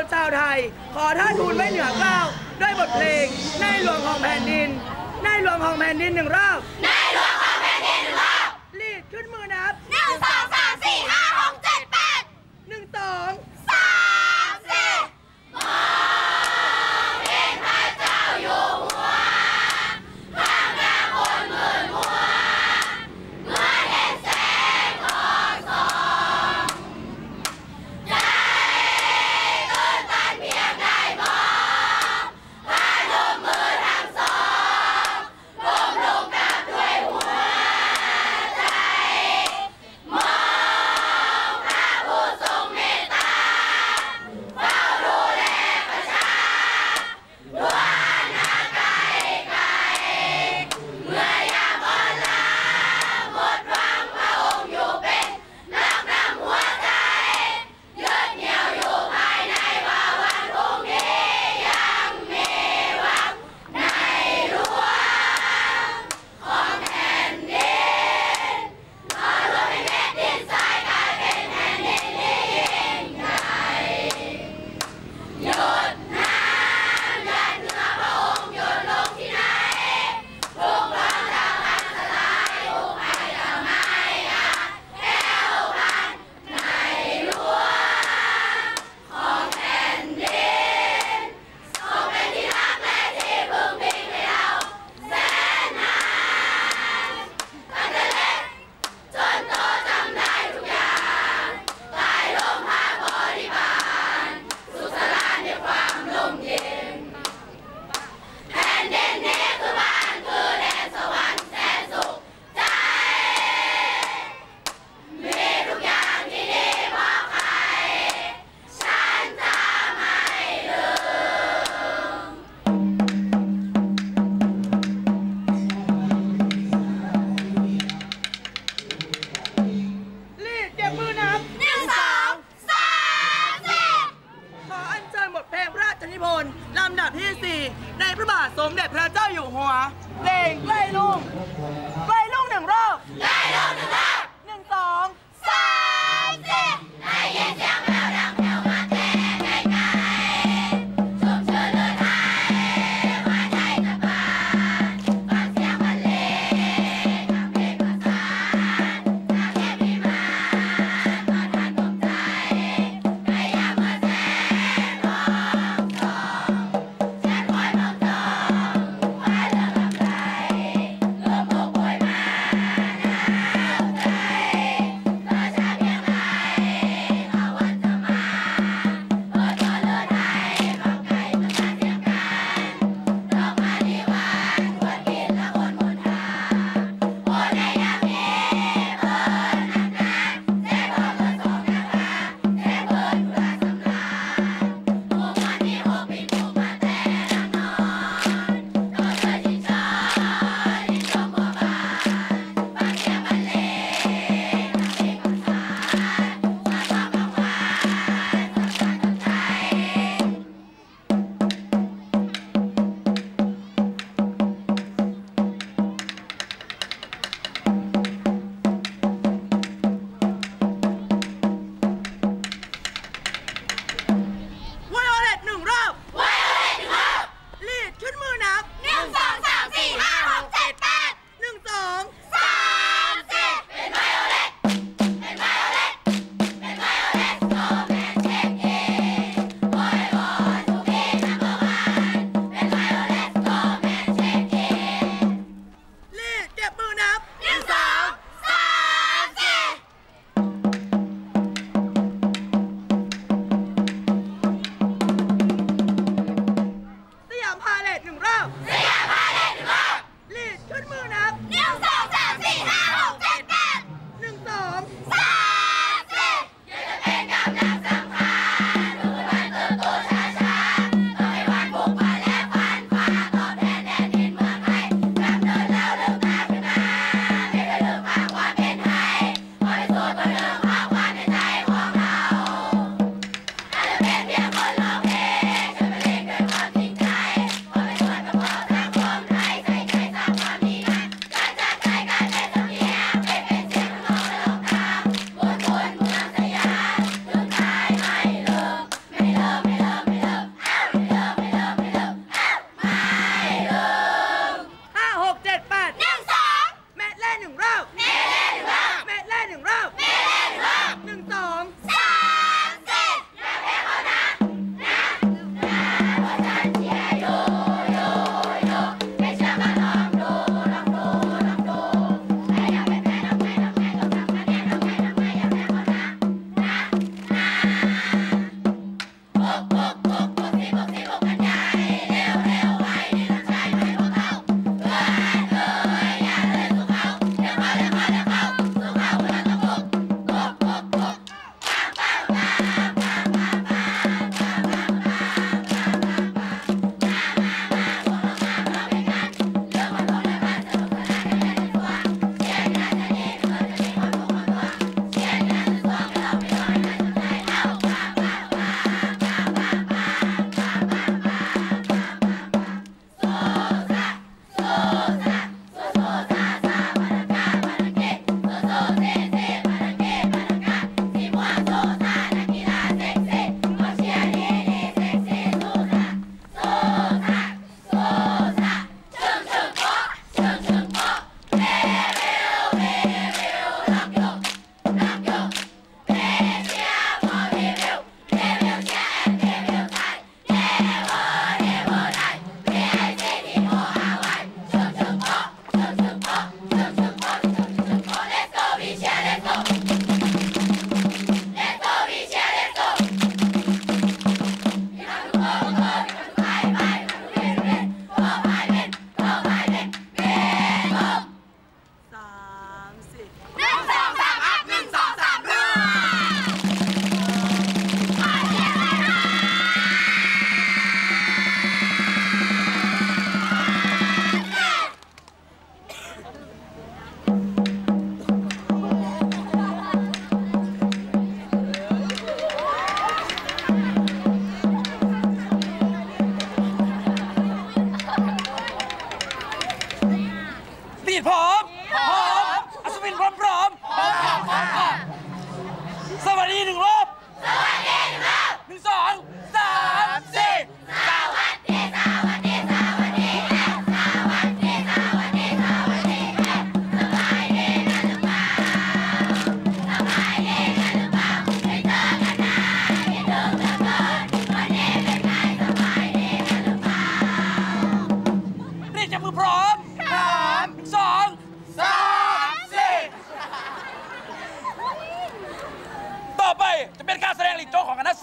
นชาวไทย ขอท่านทูลไม่เหนือเกล้าด้วยบทเพลงในหลวงของแผ่นดิน ในหลวงของแผ่นดินหนึ่งรอบ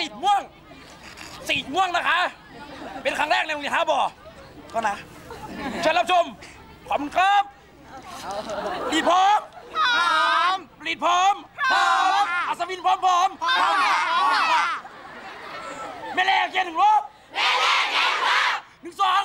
สีม่วง สีม่วงนะคะ เป็นครั้งแรกในโรงเรียนท่าบอก็นะเชิญรับชม ขอบคุณครับรีพร้อมพร้อมรีพร้อมพร้อมอัศวินพร้อมพร้อมพร้อมแม่แรกเจนหนึ่งรอบแม่แรกเจนหนึ่งรอหนึ่งสอง